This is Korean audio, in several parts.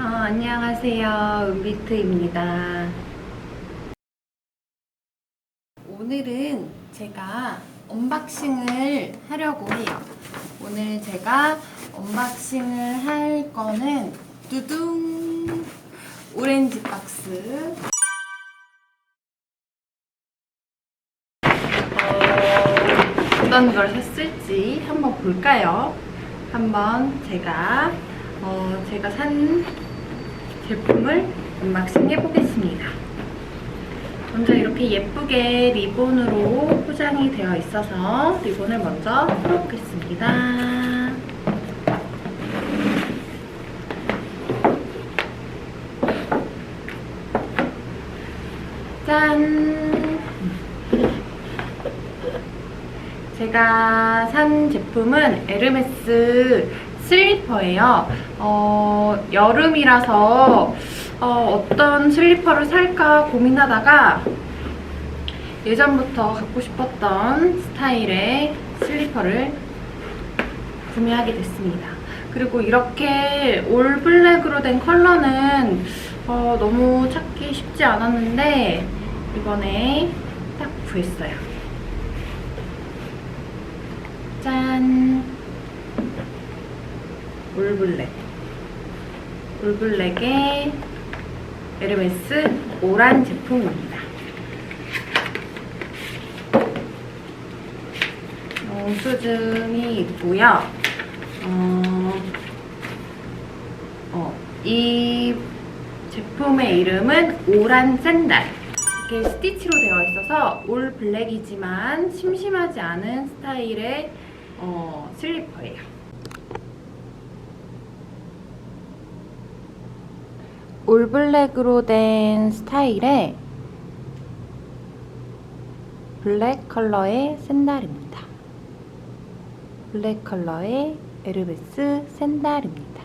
어, 안녕하세요. 은비트입니다. 오늘은 제가 언박싱을 하려고 해요. 오늘 제가 언박싱을 할 거는 두둥 오렌지 박스. 어, 어떤 걸 샀을지 한번 볼까요? 한번 제가 어, 제가 산 제품을 언박싱 해보겠습니다. 먼저 이렇게 예쁘게 리본으로 포장이 되어 있어서 리본을 먼저 풀어보겠습니다. 짠! 제가 산 제품은 에르메스 슬리퍼예요. 어, 여름이라서 어, 떤 슬리퍼를 살까 고민하다가 예전부터 갖고 싶었던 스타일의 슬리퍼를 구매하게 됐습니다. 그리고 이렇게 올 블랙으로 된 컬러는 어, 너무 찾기 쉽지 않았는데 이번에 딱 구했어요. 짠! 올블랙. 올블랙의 에르메스 오란 제품입니다. 영수증이 있고요. 어, 어, 이 제품의 이름은 오란 샌달. 이렇게 스티치로 되어 있어서 올 블랙이지만 심심하지 않은 스타일의 어, 슬리퍼예요. 올블랙으로 된 스타일의 블랙 컬러의 샌달입니다. 블랙 컬러의 에르메스 샌달입니다.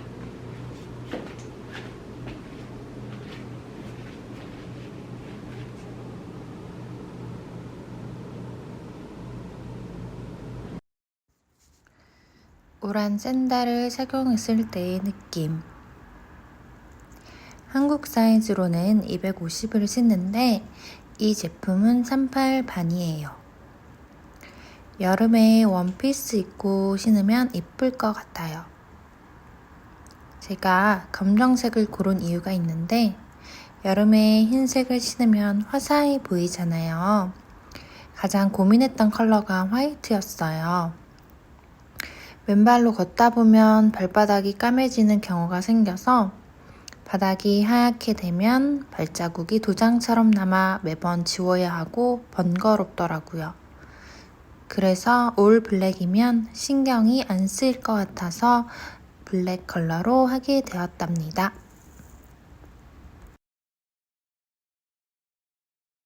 오란 샌달을 착용했을 때의 느낌. 한국 사이즈로는 250을 신는데 이 제품은 38 반이에요. 여름에 원피스 입고 신으면 이쁠 것 같아요. 제가 검정색을 고른 이유가 있는데 여름에 흰색을 신으면 화사해 보이잖아요. 가장 고민했던 컬러가 화이트였어요. 맨발로 걷다 보면 발바닥이 까매지는 경우가 생겨서 바닥이 하얗게 되면 발자국이 도장처럼 남아 매번 지워야 하고 번거롭더라고요. 그래서 올 블랙이면 신경이 안 쓰일 것 같아서 블랙 컬러로 하게 되었답니다.